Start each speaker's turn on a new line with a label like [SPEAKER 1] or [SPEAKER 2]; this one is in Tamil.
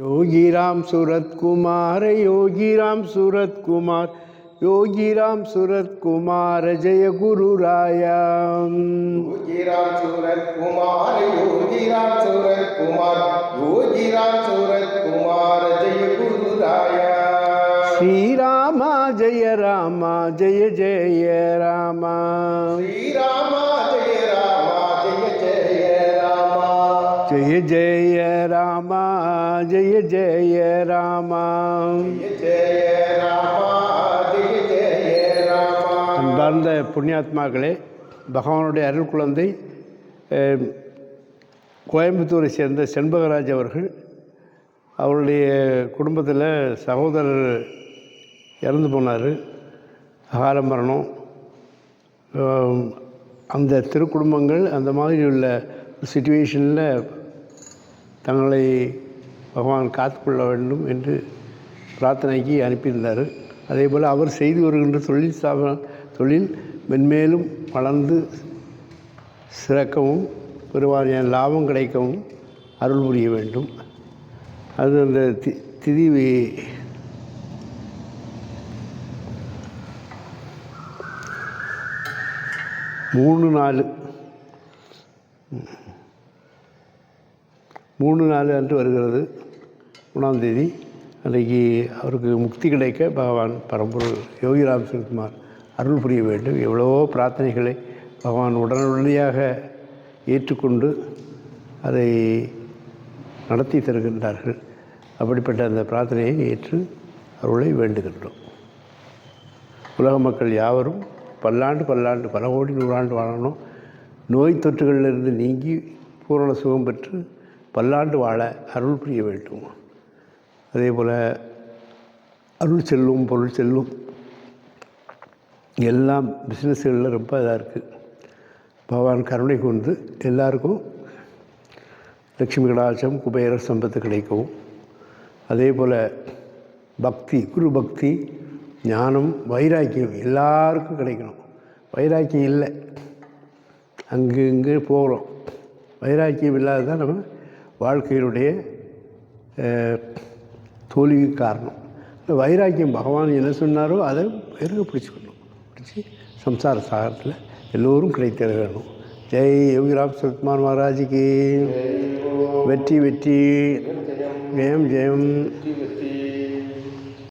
[SPEAKER 1] योगी राम सूरत कुमार योगी राम सूरत कुमार योगी राम सूरत कुमार जय गुरु राया
[SPEAKER 2] योगी राम सूरत कुमार योगी राम सूरत कुमार योगी राम सूरत कुमार जय गुरु राया
[SPEAKER 1] श्री रामा जय रामा जय जय रामा।
[SPEAKER 2] श्री राम जय जय जय रामा
[SPEAKER 1] जय जय रामा जय जय राम
[SPEAKER 2] जय जय राम
[SPEAKER 1] அன்பார்ந்த புண்ணியாத்மாக்களே பகவானுடைய அருள் குழந்தை அஹ், கோயம்புத்தூரை சேர்ந்த செண்பகராஜ் அவர்கள் அவருடைய குடும்பத்தில் சகோதரர் இறந்து போனார் அகால மரணம் அஹ், அந்த திருக்குடும்பங்கள் அந்த மாதிரி உள்ள சுச்சுவேஷனில் தங்களை பகவான் காத்துக்கொள்ள வேண்டும் என்று பிரார்த்தனைக்கு அனுப்பியிருந்தார். அதே போல் அவர் செய்து வருகின்ற தொழில் ஸ்தாபன தொழில் மென்மேலும் வளர்ந்து சிறக்கவும் பெருவாரியான லாபம் கிடைக்கவும் அருள் புரிய வேண்டும். அது அந்த தி திதி மூணு நாலு. மூணு நாலு அன்று வருகிறது மூணாம் தேதி. அன்றைக்கு அவருக்கு முக்தி கிடைக்க பகவான் பரம்பொருள் யோகிராம் சிவகுமார் அருள் புரிய வேண்டும். எவ்வளவோ பிரார்த்தனைகளை பகவான் உடனடியாக ஏற்றுக்கொண்டு அதை நடத்தி தருகின்றார்கள். அப்படிப்பட்ட அந்த பிரார்த்தனையை ஏற்று அருளை வேண்டுகின்றோம். உலக மக்கள் யாவரும் பல்லாண்டு பல்லாண்டு பல கோடி நூறாண்டு வாழணும். நோய் தொற்றுகளிலிருந்து நீங்கி பூரண சுகம் பெற்று பல்லாண்டு வாழ அருள் புரிய வேண்டும். அதே போல் அருள் செல்லும் பொருள் செல்லும். எல்லாம் பிஸ்னஸ்களில் ரொம்ப இதாக இருக்குது பகவான் கருணை கொண்டு எல்லாருக்கும் லட்சுமி கடாட்சம் குபேர சம்பத்து கிடைக்கும் அதே போல் பக்தி குரு பக்தி ஞானம் வைராக்கியம் எல்லாருக்கும் கிடைக்கணும். வைராக்கியம் இல்லை. அங்கு இங்கே போகிறோம். வைராக்கியம் இல்லாத தான் நம்ம வாழ்க்கையினுடைய தோல்விக்கு காரணம். இந்த வைராக்கியம் பகவான் என்ன சொன்னாரோ அதை இருக்க பிடிச்சிக்கணும் பிடிச்சி சம்சார சாகரத்தில் எல்லோரும் கிடைத்திட வேணும் ஜெய் யோகிராம் சுகுமார் மகாராஜுக்கு. வெற்றி வெற்றி. ஜெயம் ஜெயம்.